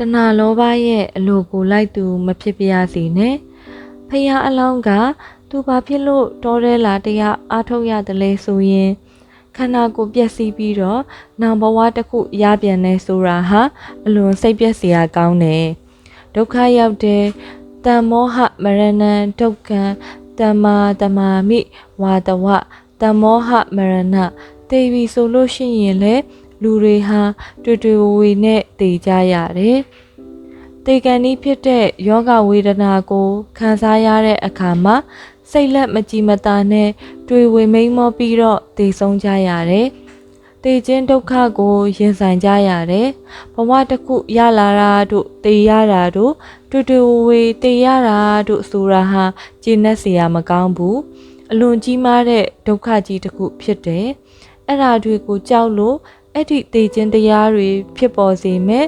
တဏှာလောဘရဲ့အလိုကိုလိုက်သူမဖြစ်ပါရစေနဲ့ဖះအလောင်းကသူဘာဖြစ်လို့တော်ရဲလာတရားအားထုတ်ရတယ်လဲဆိုရင်ခန္ဓာကိုယ်ပျက်စီးပြီးတော့နောင်ဘဝတစ်ခုရပြန်နေဆိုတာဟာအလွန်စိတ်ပျက်စရာကောင်းတယ်ဒုက္ခရောက်တဲ့တမ္မောဟမရဏံဒုက္ခံတမ္မာတမာမိဝါတဝတမ္မောဟမရဏတေပြီဆိုလို့ရှိရင်လေ လူတွေဟာတွေ့တွေ့ဝဝနဲ့တည်ကြရတယ်တေကန်ဤဖြစ်တဲ့ယောဂဝေဒနာကိုခံစားရတဲ့အခါမှာစိတ်လက်မကြည်မသာနဲ့တွေ့ဝေမိန်မောပြီးတော့တည်ဆုံးကြရတယ်။တေခြင်းဒုက္ခကိုရင်ဆိုင်ကြရတယ်။ဘဝတစ်ခုရလာတာတို့တည်ရတာတို့တွေ့တွေ့ဝဝတည်ရတာတို့ဆိုတာဟာကျဉ်းနှက်စရာမကောင်းဘူး။အလွန်ကြီးမားတဲ့ဒုက္ခကြီးတစ်ခုဖြစ်တယ်။အဲ့ဓာတွေကိုကြောက်လို့ အဲ့ဒီတည်ခြင်းတရားတွေဖြစ်ပေါ်စေမဲ့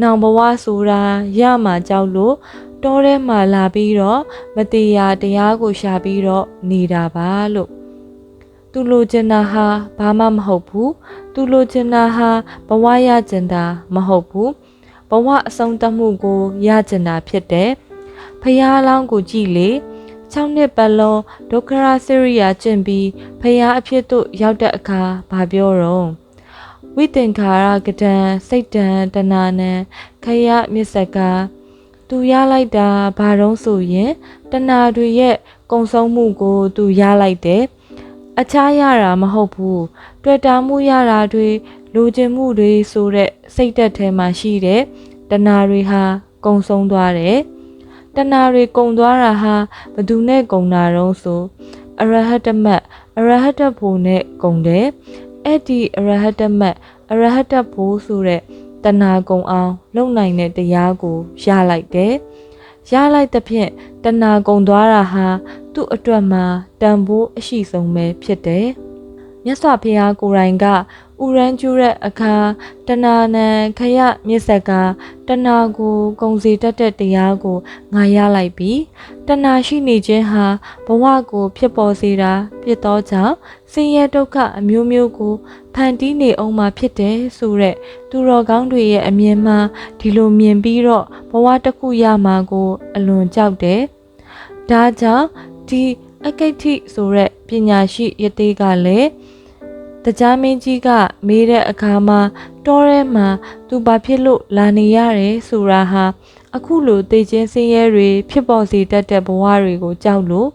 နောင်ဘဝဆိုတာရမှာကြောက်လို့တောထဲမှာလာပြီးတော့မတရားတရားကိုရှာပြီးတော့နေတာပါလို့သူလိုချင်တာဟာဘာမှမဟုတ်ဘူးသူလိုချင်တာဟာဘဝရချင်တာမဟုတ်ဘူးဘဝအဆုံးသတ်မှုကိုရချင်တာဖြစ်တယ်ဖះလောင်းကိုကြည်လေ6နှစ်ပတ်လုံးဒုက္ခရစရိယာကျင့်ပြီးဖះအဖြစ်သို့ရောက်တဲ့အခါဘာပြောတော့ ဝိတင်္ခာရကတံစိတ်တံတဏနံခယမြစ္စကသူရလိုက်တာဘာတော့ဆိုရင်တဏတွေရဲ့ကုံဆုံးမှုကို သူရလိုက်တယ်အခြားရတာမဟုတ်ဘူးတွေ့တာမှုရတာတွေလိုချင်မှုတွေဆိုတဲ့စိတ်သက်ထဲမှာရှိတဲ့တဏတွေဟာကုံဆုံးသွားတယ်တဏတွေကုံသွားတာဟာဘသူနဲ့ကုံတာတော့ဆိုအရဟတမတ်အရဟတဖို့နဲ့ကုံတယ် အဲ့ဒီအရဟတမတ်အရဟတဖို့ဆိုတဲ့တဏကုံအောင်လုံနိုင်တဲ့တရားကိုရလိုက်တယ်ရလိုက်တဲ့ဖြင့်တဏကုံသွားတာဟာသူ့အတွက်မှာတန်ဖိုးအရှိဆုံးပဲဖြစ်တယ် မြတ်စွာဘုရားကိုယ်တိုင်ကဥရန်ကျူတဲ့အခါတဏနံခရမြစ်ဆက်ကတဏကိုကုံစီတတ်တဲ့တရားကိုငါရလိုက်ပြီတဏရှိနေခြင်းဟာဘဝကိုဖြစ်ပေါ်စေတာဖြစ်သောကြောင့်ဆင်းရဲဒုက္ခအမျိုးမျိုးကိုဖန်တီးနေအောင်မှာဖြစ်တယ်ဆိုတဲ့သူတော်ကောင်းတွေရဲ့အမြင်မှဒီလိုမြင်ပြီးတော့ဘဝတစ်ခုရမှာကို အလွန်ကြောက်တယ်ဒါကြောင့်ဒီအကိဋ္ဌိဆိုတဲ့ပညာရှိယတိကလည်း တကြားမင်းကြီးကမေးတဲ့အခါမှာတောထဲမှာသူဘာဖြစ်လို့လာနေရတယ်ဆိုတာဟာအခုလိုတေခြင်းစင်းရဲတွေဖြစ်ပေါ်စေတတ်တဲ့ဘဝတွေကိုကြောက်လို့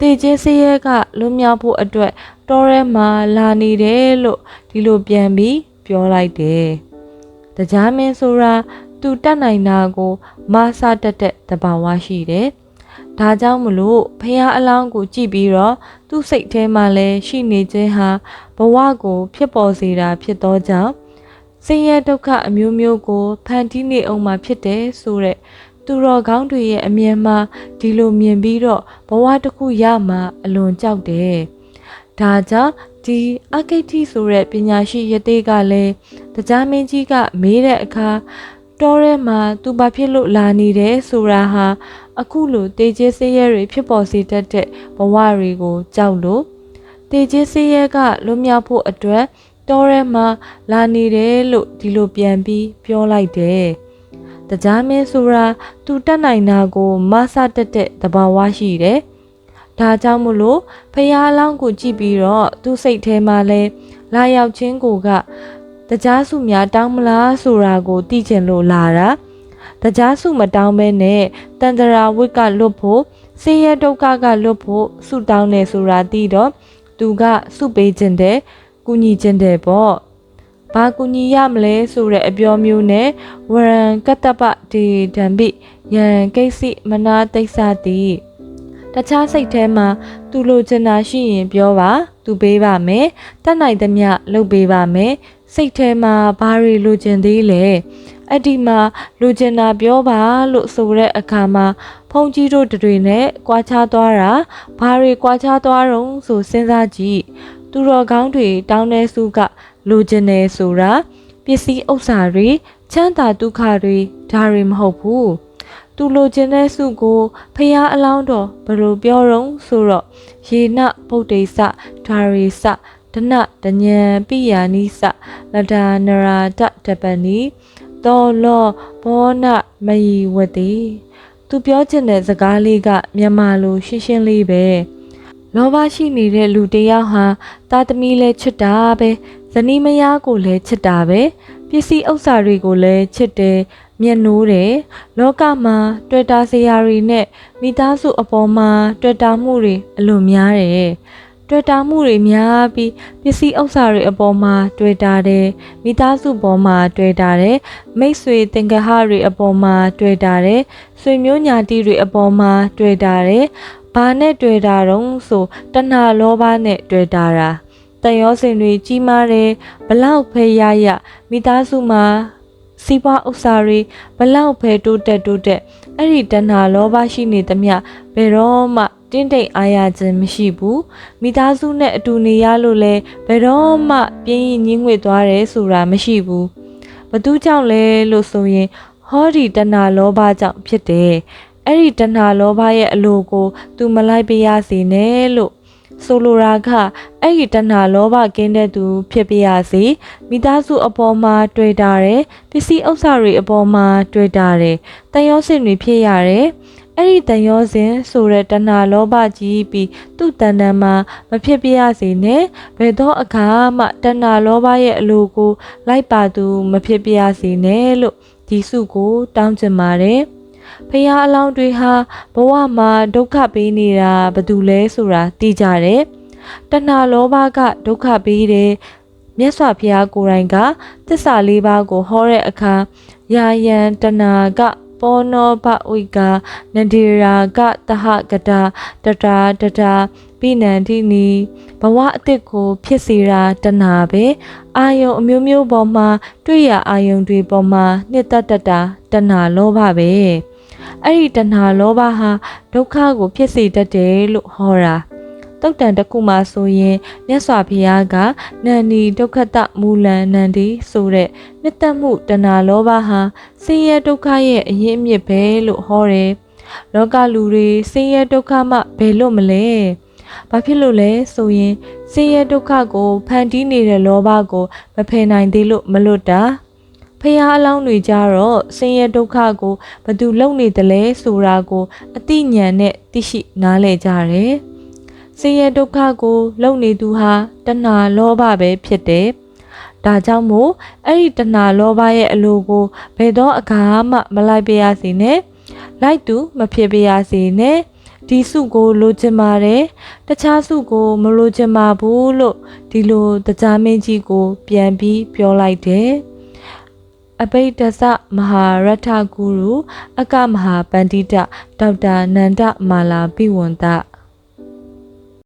တေခြင်းစင်းရဲကလွတ်မြောက်ဖို့အတွက်တောထဲမှာလာနေတယ်လို့ဒီလိုပြန်ပြီးပြောလိုက်တယ်။တကြားမင်းဆိုတာသူတတ်နိုင်တာကိုမဆတတ်တဲ့တဘာဝရှိတယ်။ ဒါကြောင့်မလို့ဖះအလောင်းကိုကြည့်ပြီးတော့သူ့စိတ်ထဲမှာလည်းရှိနေခြင်းဟာဘဝကိုဖြစ်ပေါ်စေတာဖြစ်သောကြောင့်ဆင်းရဲဒုက္ခအမျိုးမျိုးကိုဖန်တီးနေအောင်မှာဖြစ်တယ်ဆိုတဲ့သူတော်ကောင်းတွေရဲ့အမြင်မှာဒီလိုမြင်ပြီးတော့ဘဝတစ်ခုရမှာအလွန်ကြောက်တယ်။ဒါကြောင့်ဒီအကိဋ္ဌိဆိုတဲ့ပညာရှိယတိကလည်းတရားမင်းကြီးကမေးတဲ့အခါ တောထဲမှာသူဘာဖြစ်လို့လာနေတယ်ဆိုတာဟာအခုလိုတေကျေးဆေးရဲတွေဖြစ်ပေါ်စေတတ်တဲ့ဘဝတွေကိုကြောက်လို့တေကျေးဆေးရဲကလွတ်မြောက်ဖို့အတွက်တောထဲမှာလာနေတယ်လို့ဒီလိုပြန်ပြီးပြောလိုက်တယ်။တရားမင်းဆိုတာသူတတ်နိုင်တာကိုမဆတတ်တဲ့သဘာဝရှိတယ်။ဒါကြောင့်မို့လို့ဖះအလောင်းကိုကြည့်ပြီးတော့သူ့စိတ်ထဲမှာလဲလာရောက်ခြင်းကိုက တရားစုများတောင်းမလားဆိုတာကိုသိချင်လို့လာတာတရားစုမတောင်းမဲနဲ့တန်တရာဝိတ်ကလွတ်ဖို့ဆင်းရဲဒုက္ခကလွတ်ဖို့ဆုတောင်းနေဆိုတာသိတော့သူကဆုပေးခြင်းတဲ့ကုညီခြင်းတဲ့ပေါ့ဘာကူညီရမလဲဆိုတဲ့အပြောမျိုးနဲ့ဝရံကတ္တပတေဒံပိယံကိစီမနာတိစ္ဆတိတခြားစိတ်ထဲမှာသူလိုချင်တာရှိရင်ပြောပါ သူပေးပါမယ်တတ်နိုင်သမျှလုပ်ပေးပါမယ် စိတ်ထဲမှာဘာတွေလိုချင်သေးလဲအဲ့ဒီမှာလိုချင်တာပြောပါလို့ဆိုတဲ့အခါမှာဖုန်ကြီးတို့တွေနဲ့ကြွားချသွားတာဘာတွေကြွားချသွားတုံးဆိုစဉ်းစားကြည့်သူတော်ကောင်းတွေတောင်းတဲ့စုကလိုချင်တယ်ဆိုတာပစ္စည်းဥစ္စာတွေချမ်းသာဒုက္ခတွေဒါတွေမဟုတ်ဘူးသူလိုချင်တဲ့စုကိုဖះအလောင်းတော်ဘယ်လိုပြောရုံဆိုတော့ရေနဗုဒ္ဓိစဓာရီစ ဒနတညံပိယာနိစလဒါနရာတတပနီတော်လောဘောနမယီဝတိသူပြောချင်တဲ့စကားလေးကမြန်မာလိုရှင်းရှင်းလေးပဲလောဘရှိနေတဲ့လူတစ်ယောက်ဟာတာသမီလည်းချစ်တာပဲဇနီးမယားကိုလည်းချစ်တာပဲပစ္စည်းဥစ္စာတွေကိုလည်းချစ်တယ်မျက်နှိုးတယ်လောကမှာတွေ့တာစရာတွေနဲ့မိသားစုအပေါ်မှာတွေ့တာမှုတွေအလွန်များတယ် တွေ့တာမှုတွေများပြီးပစ္စည်းဥစ္စာတွေအပေါ်မှာတွေ့တာတယ်မိသားစုပေါ်မှာတွေ့တာတယ်မိတ်ဆွေသင်္ကဟတွေအပေါ်မှာတွေ့တာတယ်ဆွေမျိုးညာတိတွေအပေါ်မှာတွေ့တာတယ်ဘာနဲ့တွေ့တာတုံးဆိုတဏှာလောဘနဲ့တွေ့တာတာတန်ရောစင်တွေကြီးမားတယ်ဘလောက်ဖဲရရမိသားစုမှာစီးပွားဥစ္စာတွေဘလောက်ဖဲတိုးတက်တိုးတက်အဲ့ဒီတဏှာလောဘရှိနေသမျှဘယ်တော့မှတ င်းတိမ်အားရခြင်းမရှိဘူးမိသားစုနဲ့အတူနေရလို့လဲဘယ်တော့မှပြင်းရင်ညင်းငွေသွားတယ်ဆိုတာမရှိဘူးဘသူကြောင့်လဲလို့ဆိုရင်ဟောဒီတဏှာလောဘကြောင့်ဖြစ်တယ်အဲ့ဒီတဏှာလောဘရဲ့အလိုကို तू မလိုက်ပြရစေနဲ့လို့ဆိုလိုတာကအဲ့ဒီတဏှာလောဘကင်းတဲ့သူ ဖြစ်ပြရစေမိသားစုအပေါ်မှာ တွေ့တာတယ်ပစ္စည်းဥစ္စာတွေအပေါ်မှာတွေ့တာတယ်တန်ရောစင်တွေဖြစ်ရတယ် အဲ့ဒီတန်ရောစဉ်ဆိုတဲ့တဏှာလောဘကြီးပြီးသူ့တန်တန်မှာမဖြစ်ပြရစေနဲ့ဘယ်တော့အခါမှတဏှာလောဘရဲ့အလိုကို လိုက်ပါသူမဖြစ်ပြရစေနဲ့လို့ဒီစုကိုတောင်းချင်ပါတယ်ဖះအလောင်းတွေဟာဘဝမှာဒုက္ခပေးနေတာဘယ်သူလဲဆိုတာသိကြတယ်တဏှာလောဘကဒုက္ခပေးတယ်မြတ်စွာဘုရားကိုယ်တိုင်ကသစ္စာလေးပါးကိုဟောတဲ့အခါယာယံတဏှာက ပောနောဘဝိကာနန္ဒီရာကတဟကတာတတာတတာပိနန္တိနီဘဝအစ်စ်ကိုဖြစ်စေတာတဏှာပဲ အာယုံအမျိုးမျိုးပေါ်မှာတွေ့ရအာယုံတွေပေါ်မှာနှစ်သက်တတ်တာတဏှာလောဘပဲအဲ့ဒီတဏှာလောဘဟာဒုက္ခကိုဖြစ်စေတတ်တယ်လို့ဟောတာ တုတ်တန်တစ်ခုမှဆိုရင်မြတ်စွာဘုရားကနန္ဒီဒုက္ခတမူလံနန္ဒီဆိုတဲ့နှစ်သက်မှုတဏှာလောဘဟာဆင်းရဲဒုက္ခရဲ့အရင်းအမြစ်ပဲလို့ဟောတယ်။လောကလူတွေဆင်းရဲဒုက္ခမှဘယ်လို့မလဲ။ဘာဖြစ်လို့လဲဆိုရင်ဆင်းရဲဒုက္ခကိုဖန်တီးနေတဲ့လောဘကိုမဖယ်နိုင်သေးလို့မလွတ်တာ။ဖះအလောင်းတွေကြတော့ဆင်းရဲဒုက္ခကိုဘသူလုံနေတယ်လဲဆိုတာကို အတိညာနဲ့သိရှိနားလည်ကြတယ်။ ဆင်းရဲဒုက္ခကိုလုံနေသူဟာတဏှာလောဘပဲဖြစ်တယ်။ဒါကြောင့်မို့အဲ့ဒီတဏှာလောဘရဲ့အလိုကိုဘယ်တော့အခါမှမလိုက်ပြရစေနဲ့။လိုက်သူမဖြစ်ပြရစေနဲ့။ဒီစုကိုလိုချင်ပါတယ်။တခြားစုကိုမလိုချင်ပါဘူးလို့ဒီလိုတရားမင်းကြီးကို ပြန်ပြီးပြောလိုက်တယ်။အဘိဓဆမဟာရထဂုရုအကမဟာပန္တိတဒေါက်တာနန္ဒမာလာပိဝန္တ